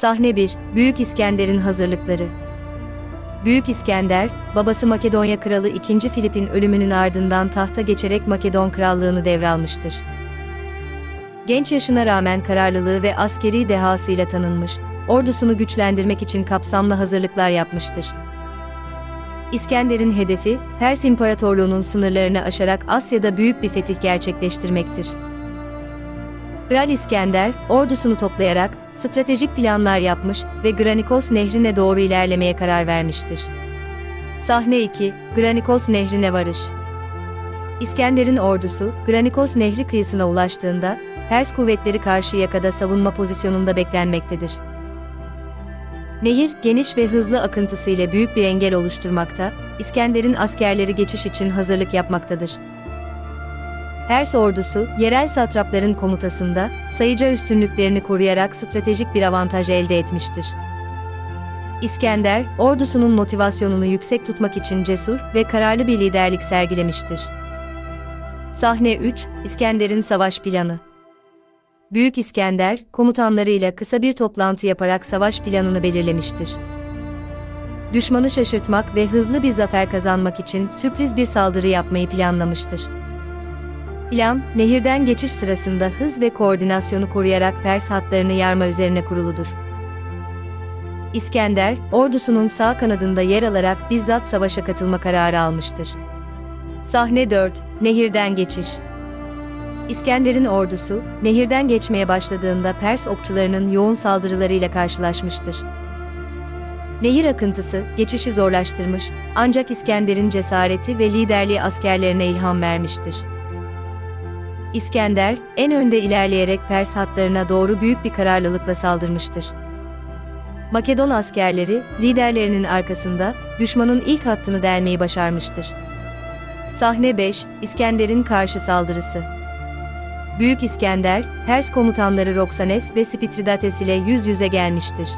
Sahne 1, Büyük İskender'in hazırlıkları. Büyük İskender, babası Makedonya Kralı 2. Filip'in ölümünün ardından tahta geçerek Makedon Krallığını devralmıştır. Genç yaşına rağmen kararlılığı ve askeri dehasıyla tanınmış, ordusunu güçlendirmek için kapsamlı hazırlıklar yapmıştır. İskender'in hedefi, Pers İmparatorluğu'nun sınırlarını aşarak Asya'da büyük bir fetih gerçekleştirmektir. Kral İskender, ordusunu toplayarak stratejik planlar yapmış ve Granikos nehrine doğru ilerlemeye karar vermiştir. Sahne 2, Granikos nehrine varış. İskender'in ordusu, Granikos nehri kıyısına ulaştığında, Pers kuvvetleri karşı yakada savunma pozisyonunda beklenmektedir. Nehir, geniş ve hızlı akıntısı ile büyük bir engel oluşturmakta, İskender'in askerleri geçiş için hazırlık yapmaktadır. Pers ordusu, yerel satrapların komutasında, sayıca üstünlüklerini koruyarak stratejik bir avantaj elde etmiştir. İskender, ordusunun motivasyonunu yüksek tutmak için cesur ve kararlı bir liderlik sergilemiştir. Sahne 3, İskender'in savaş planı. Büyük İskender, komutanlarıyla kısa bir toplantı yaparak savaş planını belirlemiştir. Düşmanı şaşırtmak ve hızlı bir zafer kazanmak için sürpriz bir saldırı yapmayı planlamıştır. Plan, nehirden geçiş sırasında hız ve koordinasyonu koruyarak Pers hatlarını yarma üzerine kuruludur. İskender, ordusunun sağ kanadında yer alarak bizzat savaşa katılma kararı almıştır. Sahne 4, Nehirden Geçiş İskender'in ordusu, nehirden geçmeye başladığında Pers okçularının yoğun saldırılarıyla karşılaşmıştır. Nehir akıntısı, geçişi zorlaştırmış, ancak İskender'in cesareti ve liderliği askerlerine ilham vermiştir. İskender, en önde ilerleyerek Pers hatlarına doğru büyük bir kararlılıkla saldırmıştır. Makedon askerleri, liderlerinin arkasında, düşmanın ilk hattını delmeyi başarmıştır. Sahne 5, İskender'in karşı saldırısı. Büyük İskender, Pers komutanları Roxanes ve Spitridates ile yüz yüze gelmiştir.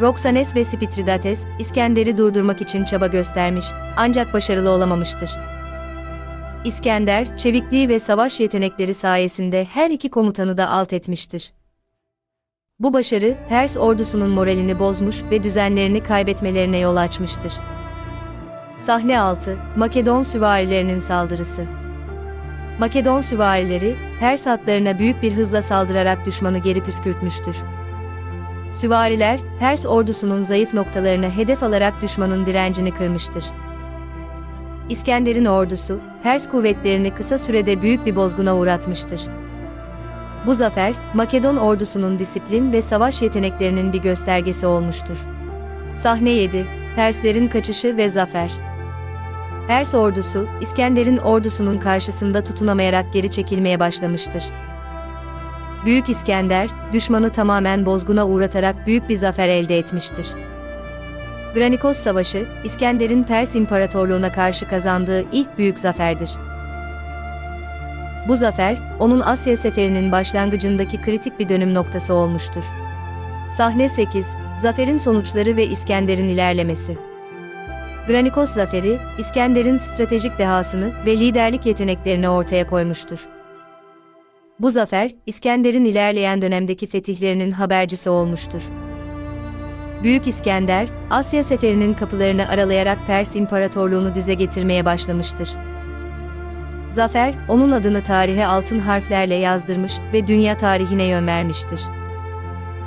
Roxanes ve Spitridates, İskender'i durdurmak için çaba göstermiş, ancak başarılı olamamıştır. İskender, çevikliği ve savaş yetenekleri sayesinde her iki komutanı da alt etmiştir. Bu başarı, Pers ordusunun moralini bozmuş ve düzenlerini kaybetmelerine yol açmıştır. Sahne 6, Makedon süvarilerinin saldırısı. Makedon süvarileri, Pers hatlarına büyük bir hızla saldırarak düşmanı geri püskürtmüştür. Süvariler, Pers ordusunun zayıf noktalarını hedef alarak düşmanın direncini kırmıştır. İskender'in ordusu, Pers kuvvetlerini kısa sürede büyük bir bozguna uğratmıştır. Bu zafer, Makedon ordusunun disiplin ve savaş yeteneklerinin bir göstergesi olmuştur. Sahne 7, Perslerin kaçışı ve zafer. Pers ordusu, İskender'in ordusunun karşısında tutunamayarak geri çekilmeye başlamıştır. Büyük İskender, düşmanı tamamen bozguna uğratarak büyük bir zafer elde etmiştir. Granikos Savaşı, İskender'in Pers İmparatorluğu'na karşı kazandığı ilk büyük zaferdir. Bu zafer, onun Asya seferinin başlangıcındaki kritik bir dönüm noktası olmuştur. Sahne 8, Zaferin sonuçları ve İskender'in ilerlemesi. Granikos zaferi, İskender'in stratejik dehasını ve liderlik yeteneklerini ortaya koymuştur. Bu zafer, İskender'in ilerleyen dönemdeki fetihlerinin habercisi olmuştur. Büyük İskender, Asya seferinin kapılarını aralayarak Pers İmparatorluğunu dize getirmeye başlamıştır. Zafer, onun adını tarihe altın harflerle yazdırmış ve dünya tarihine yön vermiştir.